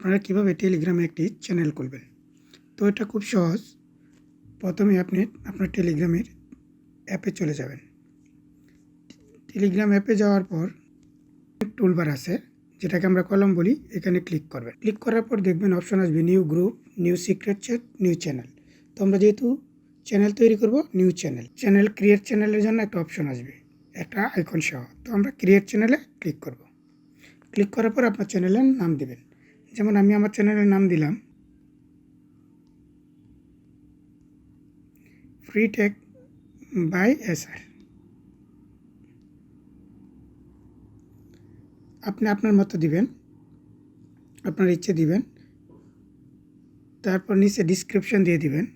আপনারা কীভাবে টেলিগ্রামে একটি চ্যানেল খুলবেন? তো এটা খুব সহজ। প্রথমে আপনি আপনার টেলিগ্রামের অ্যাপে চলে যাবেন। টেলিগ্রাম অ্যাপে যাওয়ার পর টুলবার আছে, যেটাকে আমরা কলম বলি, এখানে ক্লিক করবেন। ক্লিক করার পর দেখবেন অপশন আসবে new group new secret chat new channel তো আমরা যেহেতু চ্যানেল তৈরি করব নিউ চ্যানেল চ্যানেল ক্রিয়েট চ্যানেলের জন্য একটা অপশন আসবে, একটা আইকন সহ। তো আমরা ক্রিয়েট চ্যানেলে ক্লিক করব। ক্লিক করার পর আপনার চ্যানেলের নাম দেবেন। যেমন আমি আমার চ্যানেলের নাম দিলাম। Free tech by S R আপনি আপনার মতো দিবেন, আপনার ইচ্ছে দিবেন। তারপর নিচে ডিসক্রিপশন দিয়ে দিবেন।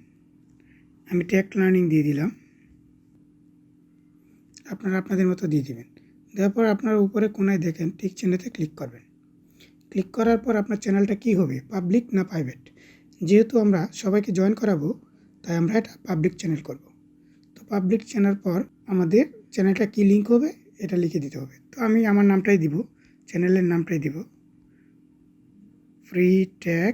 আমি টেক লার্নিং দিয়ে দিলাম। আপনারা আপনাদের মতো দিয়ে দিবেন। দেওয়ার পর আপনার উপরে কোনায় দেখেন টিক চিহ্নতে ক্লিক করবেন। ক্লিক করার পর আপনার চ্যানেলটা কি হবে? পাবলিক না প্রাইভেট? যেহেতু আমরা সবাইকে জয়েন করাবো, তাই আমরা এটা পাবলিক চ্যানেল করব। তো পাবলিক চ্যানেল পর আমাদের চ্যানেলটা কি লিঙ্ক হবে, এটা লিখে দিতে হবে। তো আমি আমার নামটাই দিব, চ্যানেলের নামটাই দিব। Free tag.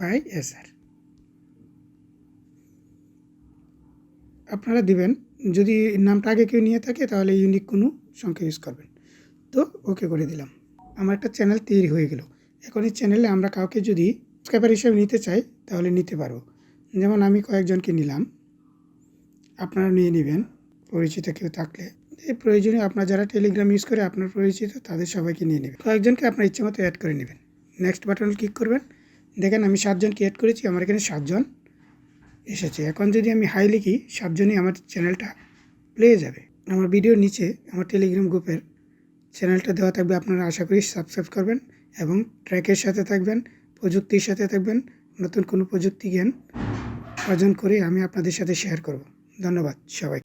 বাই এস আপনারা দিবেন। যদি নামটা আগে কেউ নিয়ে থাকে, তাহলে ইউনিক কোনো সংখ্যা ইউজ করবেন। তো ওকে করে দিলাম। আমার একটা চ্যানেল তৈরি হয়ে গেল। এখন এই চ্যানেলে আমরা কাউকে যদি সাবস্ক্রাইবার হিসেবে নিতে চাই, তাহলে নিতে পারব যেমন আমি কয়েকজনকে নিলাম। আপনারা নিয়ে নেবেন। পরিচিত কেউ থাকলে। এই প্রয়োজনে আপনার যারা টেলিগ্রাম ইউজ করে আপনার পরিচিত, তাদের সবাইকে নিয়ে নেবেন। কয়েকজনকে আপনার ইচ্ছে মতো অ্যাড করে নেবেন। নেক্সট বাটন ক্লিক করবেন। দেখেন আমি সাতজনকে অ্যাড করেছি। আমার এখানে সাতজন। এসেছে। এখন যদি আমি হাই লিখি, সাতজনই আমার চ্যানেলটা পেয়ে যাবে। আমার ভিডিওর নিচে আমার টেলিগ্রাম গ্রুপের চ্যানেলটা দেওয়া থাকবে। আপনারা আশা করি সাবস্ক্রাইব করবেন এবং ট্র্যাকের সাথে থাকবেন, প্রযুক্তির সাথে থাকবেন। নতুন কোনো প্রযুক্তি জ্ঞান অর্জন করে আমি আপনাদের সাথে শেয়ার করব। ধন্যবাদ সবাই